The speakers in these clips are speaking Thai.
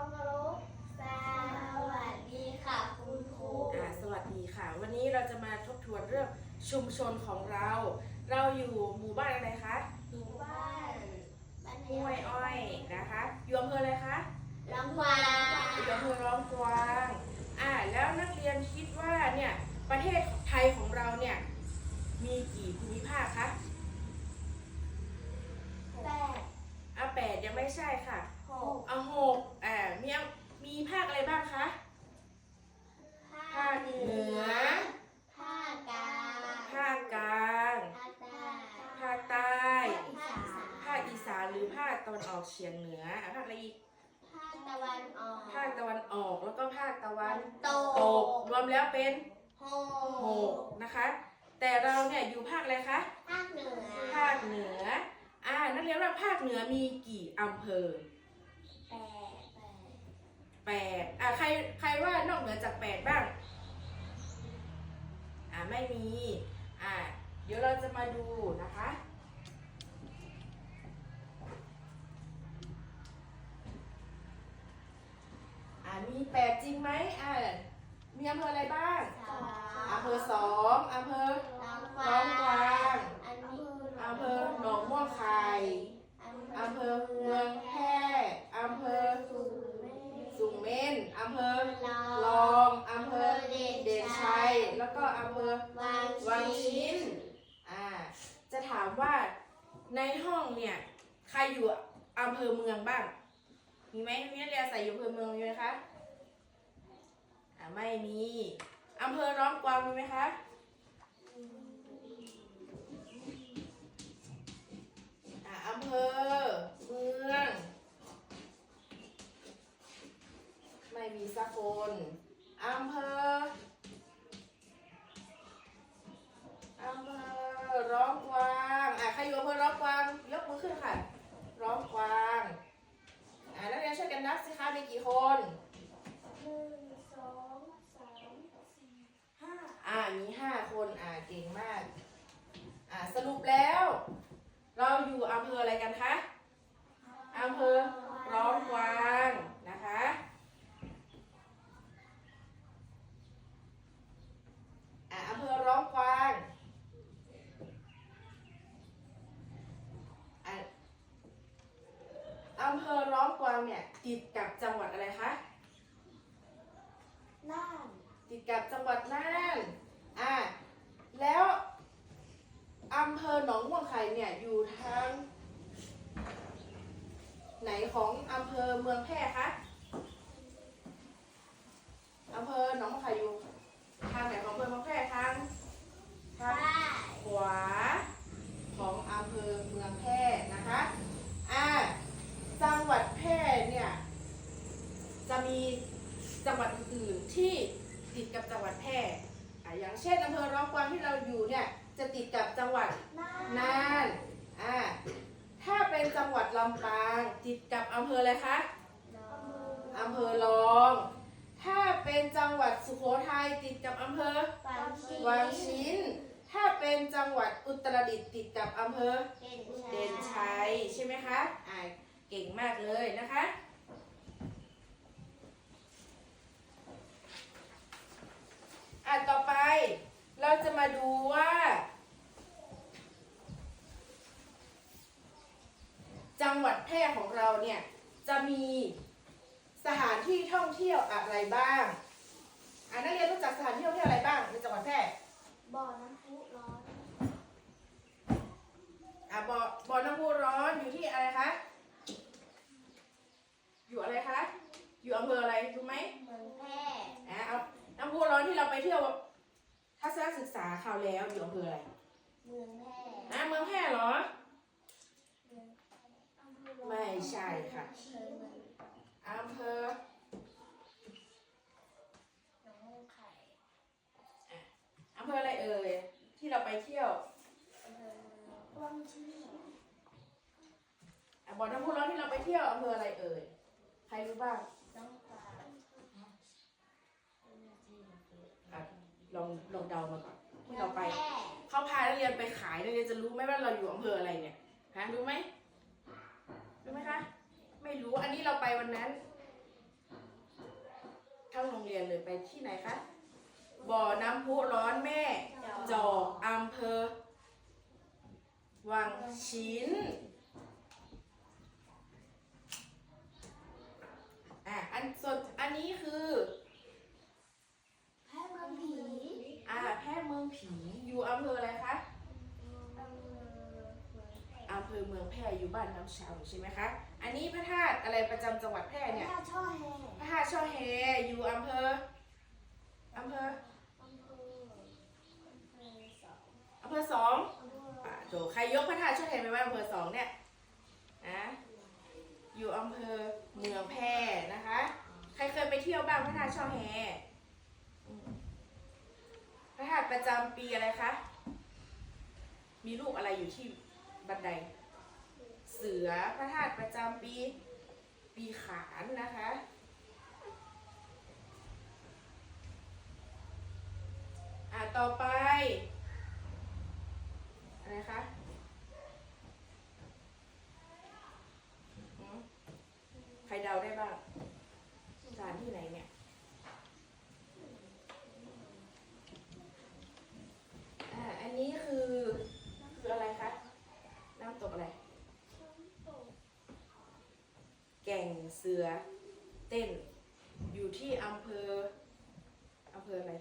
ความเคารพสวัสดีค่ะคุณครูอ่าสวัสดีค่ะ วันนี้เราจะมาทบทวนเรื่องชุมชนของเรา เราอยู่หมู่บ้านอะไรคะหมู่บ้านบ้านห้วยอ้อยนะคะอยู่อำเภออะไรคะลำวาอยู่อำเภอร้องกวางอ่าแล้วนักเรียนคิดว่าเนี่ยประเทศไทยของเราเนี่ยมีกี่ภูมิภาคคะแปดอะแปดยังไม่ใช่ค่ะหกเอาหกอ่ามี มีภาคอะไรบ้างคะ ภาคเหนือ ภาคกลาง ภาคกลาง ภาคใต้ภาคใต้ภาคอีสานภาคอีสานหรือภาคตะวันออกเฉียงเหนืออะภาคอะไรอีก ภาคตะวันออก ภาคตะวันออกแล้วก็ภาคตะวันตตกรวมแล้วเป็นหหกนะคะ แต่เราเนี่ยอยู่ภาคอะไรคะ ภาคเหนือ ภาคเหนือ อ่า นักเรียนว่าภาคเหนือมีกี่อำเภอแปดแปด แปดอ่าใครใครว่านอกเหนือจากแปดบ้างอ่าไม่มีอ่าเดี๋ยวเราจะมาดูนะคะอ่ามีแปดจริงไหมอ่ามีอำเภออะไรบ้างสามอำเภอสองอำเภอลำร้องกวางอันนี้อำเภอหนองม่วงไข่อำเภอเมืองแพร่อำเภอ สุรินทร์ สุงเม่ นอำเภอลลอองงอำเภอเด่นชัย แล้วก็อำเภอวางวังชิ้นอ่าจะถามว่าในห้องเนี่ยใครอยู่อำเภอเมืองบ้าง มีไหมมีนักเรียนใส่อยู่อำเภอเมืองมีไหมคะอ่าไม่มีอำเภอร้องกวางมีไหมคะ อ่าอำเภอเมือง คนอำเภอร้องกวางอะใครอยู่อำเภอร้องกวาง ยกมือขึ้นค่ะ ร้องกวางอ่านักเรียนช่วยกันนับสิคะมีกี่คน หนึ่งสองสามสี่ห้า อ่ามีห้าคนอ่าเก่งมาก อ่าสรุปแล้ว เราอยู่อำเภออะไรกันคะอำเภอร้องกวางนะคะ อ่าอำเภอร้องกวางอ่าอำเภอร้องกวาง เนี่ยติดกับจังหวัดอะไรคะ น่าน ติดกับจังหวัดน่าน อ่า แล้วอำเภอหนองม่วงไข่เนี่ยอยู่ทางไหนของอำเภอเมืองแพร่คะอำเภอหนองม่วงไข่อยู่ทางไหนของอำเภอเมืองแพร่ทางทาง ใต้ ขวาของอำเภอเมืองแพร่นะคะ อ่า จังหวัดแพร่เนี่ย จะมีจังหวัดอื่นๆที่ติดกับจังหวัดแพร่อ่าอย่างเช่นอำเภอร้องกวางที่เราอยู่เนี่ย จะติดกับจังหวัด น่าน น่าน อ่า ถ้าเป็นจังหวัดลำปาง ติดกับ อำเภออะไรคะอำเภอรอง ถ้าเป็นจังหวัดสุโขทัยติดกับอำเภอบางชีวังชิ้น ถ้าเป็นจังหวัดอุตรดิตถ์ติดกับอำเภอเด่นชัยเด่นชัยใช่ไหมคะอ่าเก่งมากเลยนะคะอะต่อไปเราจะมาดูว่า จัง หวัดแพร่ของเราเนี่ย จะมีสถานที่ท่องเที่ยวอะไรบ้างอ่านักเรียนรู้จักสถานที่ท่องเที่ยวอะไรบ้างในจังหวัดแพร่บ่อน้ำพุร้อนอะบ่อบ่อน้ำพุร้อนอยู่ที่อะไรคะอยู่อะไรคะอยู่อำเภออะไรรู้ไหมเมืองแพร่อะเอาน้ำพุร้อนที่เราไปเที่ยวทัศนศึกษาคราวแล้วอยู่อำเภออะไรเมืองแพร่อะเมืองแพร่เหรออำเภอร้อน ไม่ ใช่ค่ะอำเภอเมืองอำเภอหนองม่วงไข่อำเภออะไรเอ่ยที่เราไปเที่ยวอำเภอวังชีอะบ่อน้ำพุร้อนที่เราไปเที่ยวอำเภออะไรเอ่ยใครรู้บ้างน้องปลาอะลองลองเดามาก่อนที่เราไปแพร่เขาพานักเรียนไปขายนักเรียนจะรู้ไหมว่าเราอยู่อำเภออะไรเนี่ยฮะรู้ไหม รู้ไหมคะ ไม่รู้ อันนี้เราไปวันนั้น ทั้งโรงเรียนเลยไปที่ไหนคะ บ่อน้ำพุร้อนแม่ จอกอำเภอ วังชิ้น อยู่บ้านน้ำชาใช่ไหมคะ อันนี้พระธาตุอะไรประจำจังหวัดแพร่เนี่ยท่าช่อแฮพระธาตุช่อแฮอยู่อำเภออำเภออำเภออำเภอสองอำเภอสองอำเภออะโถใครยกพระธาตุช่อแฮไปไว้อำเภอสองเนี่ยนะอยู่อำเภอเมืองแพร่นะคะ ใครเคยไปเที่ยวบ้างพระธาตุช่อแฮอืมพระธาตุประจำปีอะไรคะมีรูปอะไรอยู่ที่บันได เสือพระธาตุประจำปีปีขานนะคะ อะต่อไป อะไรคะใครเดาได้บ้างสถานที่ไหนเนี่ย อ่า อันนี้คือ คืออะไรคะ น้ำตกอะไร แก่ง เสือเต้น อยู่ที่อำเภออำเภออะไร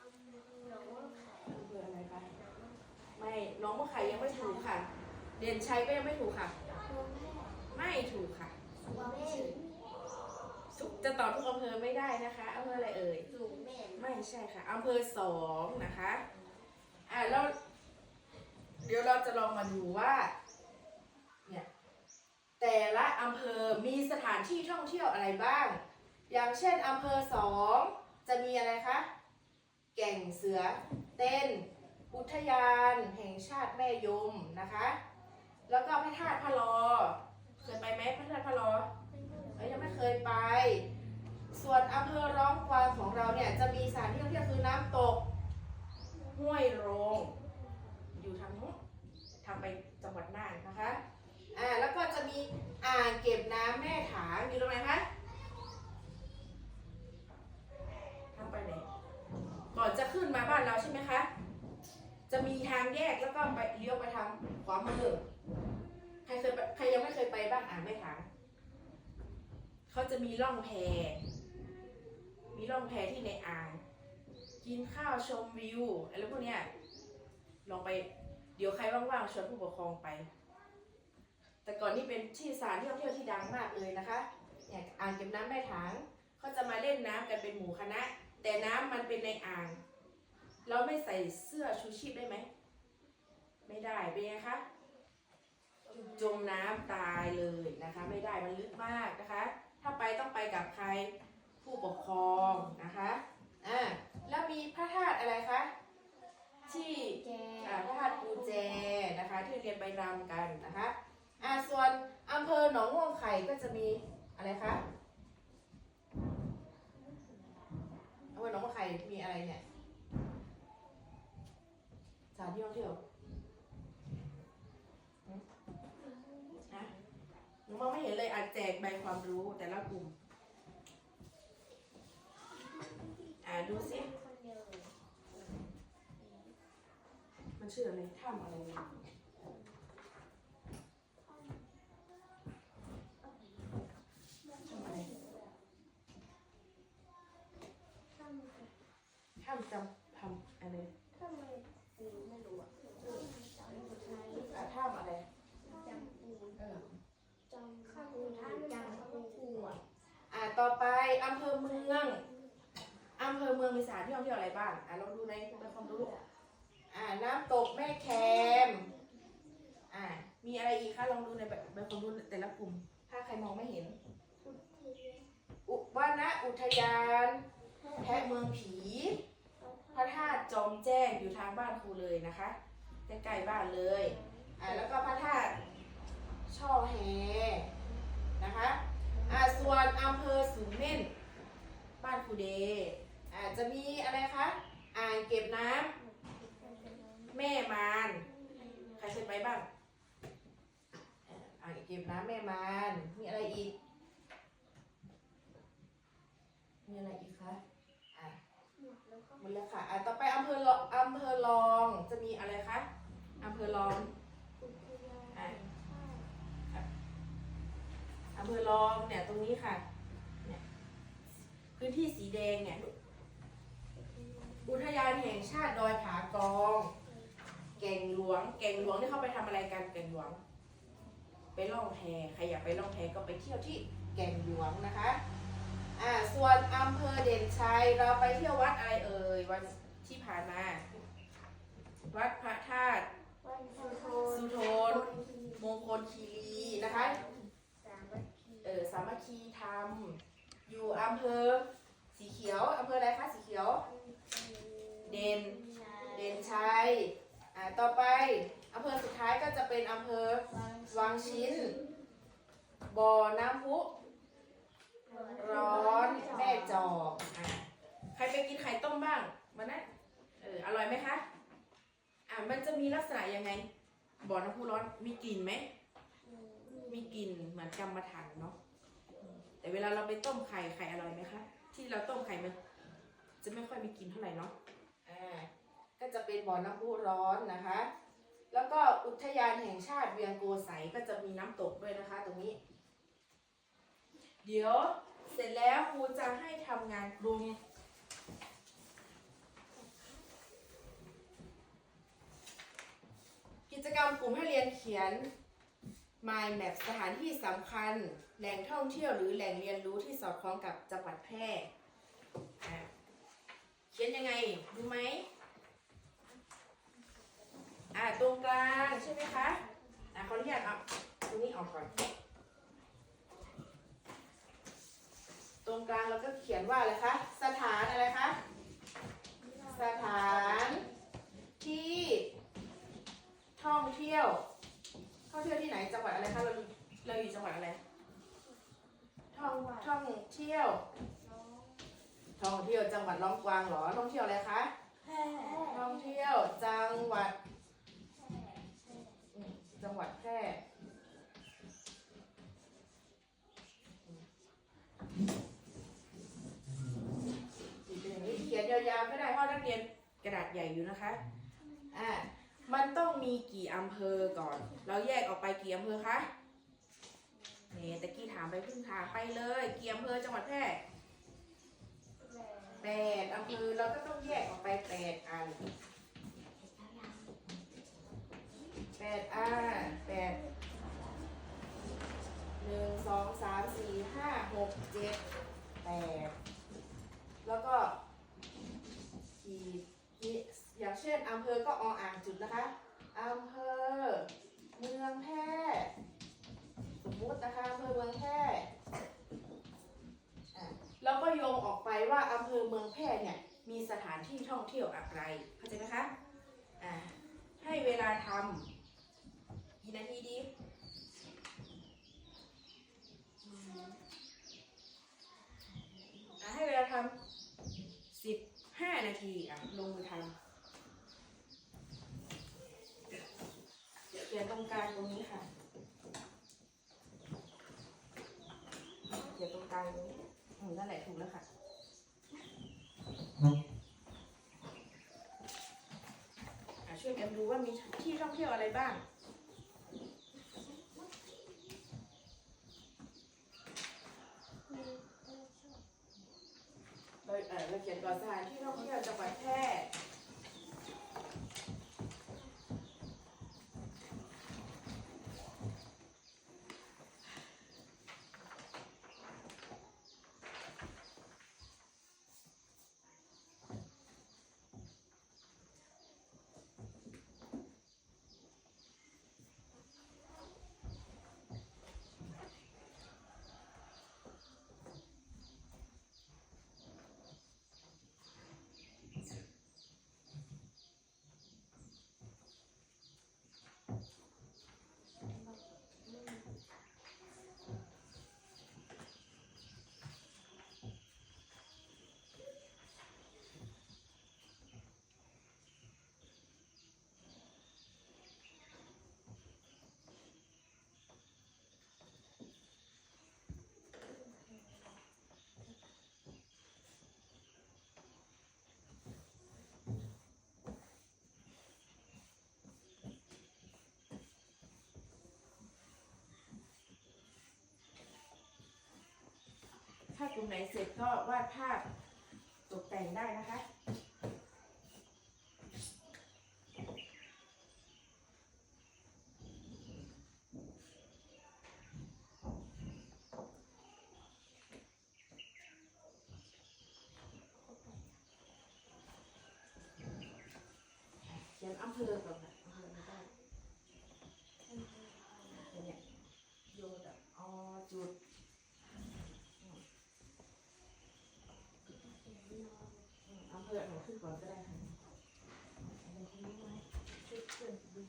อำเภอหนองว่าไข่อำเภออะไรคะไม่น้องมะไข่ยังไม่ถูกค่ะ เด่นชัยก็ยังไม่ถูกค่ะเมืองแพร่ไม่ถูกค่ะสูงเม่นทุกจะตอบทุกอำเภอไม่ได้นะคะอำเภออะไรเอ่ยสูงเม่นไม่ใช่ค่ะอำเภอสองนะคะอ่าแล้วเดี๋ยวเราจะลองมาดูว่าเนี่ย แต่ละอำเภอมีสถานที่ท่องเที่ยวอะไรบ้าง อย่างเช่นอำเภอสองจะมีอะไรคะ แก่งเสือเต้น อุทยานแห่งชาติแม่ยมนะคะ แล้วก็พระธาตุพะลอ เคยไปไหมพระธาตุพะลอเอ้ยยังไม่เคยไป ส่วนอำเภอร้องกวางของเราเนี่ยจะมีสถานที่ท่องเที่ยวคือน้ำตก ห้วยโรง อยู่ทางนู้นทางไปจังหวัดน่านนะคะ อ่าแล้วก็จะมีอ่างเก็บน้ำแม่ถางอยู่ตรงไหนคะทางไปไหนก่อนจะขึ้นมาบ้านเราใช่ไหมคะ จะมีทางแยกแล้วก็ไปเลี้ยวไปทางขวามือใครเคยใครยังไม่เคยไปบ้างอ่างแม่ถางเขาจะมีร่องแพมีร่องแพที่ในอ่าง กินข้าวชมวิวอะไรพวกเนี้ยลองไปเดี๋ยวใครว่างๆชวนผู้ปกครองไป แต่ก่อนนี่เป็นที่สถานที่ท่องเที่ยวที่ดังมากเลยนะคะเนี่ยอ่างเก็บน้ำแม่ถางเขาจะมาเล่นน้ำกันเป็นหมู่คณะ แต่น้ำมันเป็นในอ่าง เราไม่ใส่เสื้อชูชีพได้ไหม ไม่ได้เป็นไงคะจมน้ำตายเลยนะคะ ไม่ได้มันลึกมากนะคะ ถ้าไปต้องไปกับใครผู้ปกครองนะคะอ่าแล้วมีพระธาตุอะไรคะที่แกอ่าพระธาตุปูแจนะคะ ที่เรียนไปรำกันนะคะ จะมีอะไรคะเอำเภอหนองม่วงไข่มีอะไรเนี่ยสถานที่ท่องเที่ยวนะหนูมองไม่เห็นเลยอาจแจกใบความรู้แต่ละกลุ่ม อ่าดูสิคนเดียวมันชื่ออะไรถ้ำอะไรเนี่ยถ้ำอะไร ทำ ถ้ำ จำทำอะไรทำไมปูไม่รู้อะจำปูไทยอ่าถ้ำอะไรจำปูเออจำข้าวปูท่านจำปูอะอ่าต่อไปอำเภอเมืองอำเภอเมืองมีสถานที่ท่องเที่ยวอะไรบ้างอ่าเราดูในในความรู้อ่าน้ำตกแม่แคมอ่ามีอะไรอีกคะลองดูในแบบใบความรู้แต่ละกลุ่ม ถ้าใครมองไม่เห็น อุวานะอุทยาน แพะเมืองผี พระธาตุจอมแจ้งอยู่ทางบ้านครูเลยนะคะใกล้ๆบ้านเลยอ่าแล้วก็พระธาตุช่อแฮนะคะอ่าส่วนอำเภอสูงเม่น บ้านครูเดอ่าจะมีอะไรคะอ่างเก็บน้ำแม่มานใครเคยไปบ้างอ่างเก็บน้ำแม่มานมีอะไรอีกมีอะไรอีกคะ หมดแล้วค่ะอะต่อไปอำเภอรองอำเภอรองจะมีอะไรคะอำเภอรองอุทยานอะอำเภอรองเนี่ยตรงนี้ค่ะเนี่ยพื้นที่สีแดงเนี่ยอุทยานแห่งชาติดอยผากอง แก่งหลวง แก่งหลวงนี่เขาไปทำอะไรกันแก่งหลวง ไปล่องแพใครอยากไปล่องแพก็ไปเที่ยวที่แก่งหลวงนะคะ อ่าส่วนอำเภอเด่นชัยเราไปเที่ยววัดอะไรเอ่ยวันที่ผ่านมา วัดพระธาตุสุโธนมงคลคีรีนะคะเออสามัคคีธรรมอยู่อำเภอสีเขียวอำเภออะไรคะสีเขียว เด่นเด่นชัยอ่าต่อไปอำเภอสุดท้ายก็จะเป็นอำเภอวังชิ้นบ่อน้ำพุ ร้อนแม่จอกอะใครไปกินไข่ต้มบ้างวันนั้นเอออร่อยไหมคะอะมันจะมีลักษณะยังไงบ่อน้ำพุร้อนมีกลิ่นไหมมีกลิ่นเหมือนกำมะถันเนาะแต่เวลาเราไปต้มไข่ไข่อร่อยไหมคะที่เราต้มไข่มันจะไม่ค่อยมีกลิ่นเท่าไหร่เนาะอ่าก็จะเป็นบ่อน้ำพุร้อนนะคะ แล้วก็อุทยานแห่งชาติเวียงโกไสก็จะมีน้ำตกด้วยนะคะ ตรงนี้ เดี๋ยว ร็จแล้วครูจะให้ทำงานกลุ่มกิจกรรมกลุ่มให้เรียนเขียน mind map สถานที่สำคัญ แหล่งท่องเที่ยวหรือแหล่งเรียนรู้ที่สอดคล้องกับจังหวัดแพร่เขียนยังไงดูไหมอ่าตรงกลางใช่ไหมคะอ่าขออนุญาตเอาตรงนี้ออกก่อน ตรงกลางเราก็เขียนว่าอะไรคะ สถานอะไรคะ สถานที่ท่องเที่ยวท่องเที่ยวที่ไหนจังหวัดอะไรคะเราอยู่เราอยู่จังหวัดอะไรท่องท่องเที่ยวท่องเที่ยวจังหวัดลองกวางเหรอท่องเที่ยวอะไรคะแพร่ท่องเที่ยวจังหวัดอืมจังหวัดแพร่เป็นอย่างนี้เขียนยาวๆก็ได้เพราะนักเรียน กระดาษใหญ่อยู่นะคะ อ่า มันต้องมีกี่อำเภอก่อน เราแยกออกไปกี่อำเภอคะนี่ตะกี้ถามไปเพึ่งถามไปเลย กี่อำเภอจังหวัดแพร่แปดอำเภอเราก็ต้องแยกออกไปแปดอัน แปดอ่าแปดหนึ่งสองสามสี่ห้าหกเจ็ดแปดแล้วก็ขีดนี่ อำเภอก็ออ่างจุดนะคะอำเภอเมืองแพร่สมมตินะคะอำเภอเมืองแพร่อะแล้วก็โยงออกไปว่าอำเภอเมืองแพร่เนี่ยมีสถานที่ท่องเที่ยวอะไรเข้าใจไหมคะอ่าให้เวลาทำกี่นาทีดีอืมอะให้เวลาทำสิบห้านาที อะ ลงมือทำเขียนตรงกลางตรงนี้ค่ะเขียนตรงกลางตรงนี้อืมนั่นแหละถูกแล้วค่ะ อะช่วยกันดูว่ามีที่ ท่องเที่ยวอะไรบ้างโดยเอ่อเราเขียนก่อนสถานที่ท่องเที่ยวจังหวัดแพร่ ถ้ากลุ่มไหนเสร็จก็วาดภาพตกแต่งได้นะคะเขียนอำเภอก่อนค่ะอำเภอไม่ได้เนี่ยโยดอะอ๋อจุดอืมอำเภ อหนูขึ้นก่อนก็ได้ค่ะอะไรทีนี้ไหมช่วยเพื่อนดู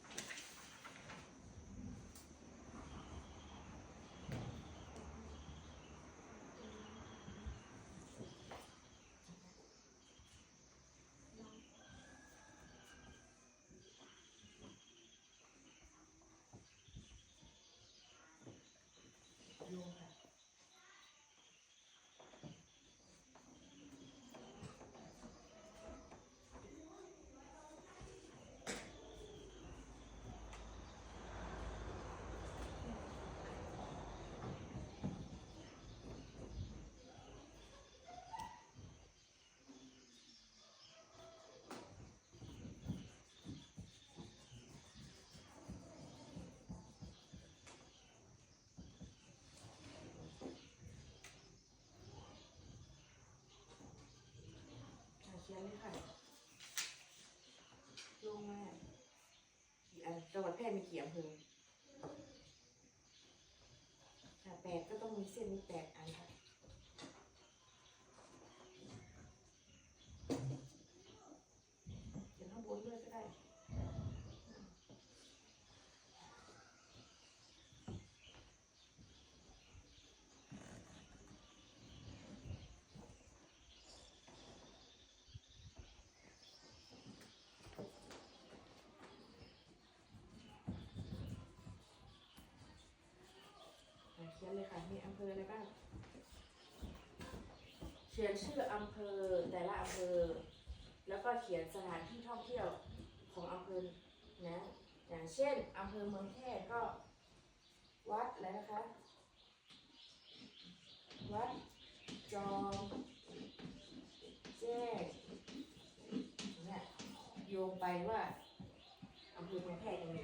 โยงค่ะ อะเขียนเลยค่ะ ลงมากี่อัน จังหวัดแพร่มีกี่อำเภอค่ะแปดก็ต้องมีเส้นนี้แปดอันค่ะ เขียนข้างบนด้วยก็ได้ อะเขียนเลยค่ะ มีอำเภออะไรบ้าง เขียนชื่ออำเภอแต่ละอำเภอ แล้วก็เขียนสถานที่ท่องเที่ยวของอำเภอนะอย่างเช่นอำเภอเมืองแพร่ก็ วัดอะไรนะคะ วัดจอมแจ้งเนี่ยโยงไปว่าอำเภอเมืองแพร่จะมี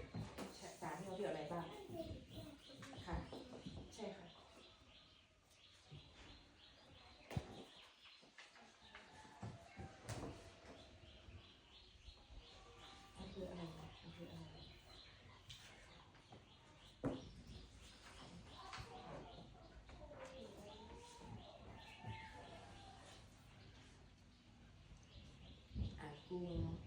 สถานที่ท่องเที่ยวอะไรบ้าง ค่ะ ใช่ค่ะ อำเภออะไรนะอำเภออะไร อะก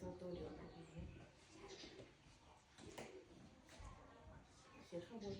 ตัวตัวเดียวกันนี้เขียนข้างบน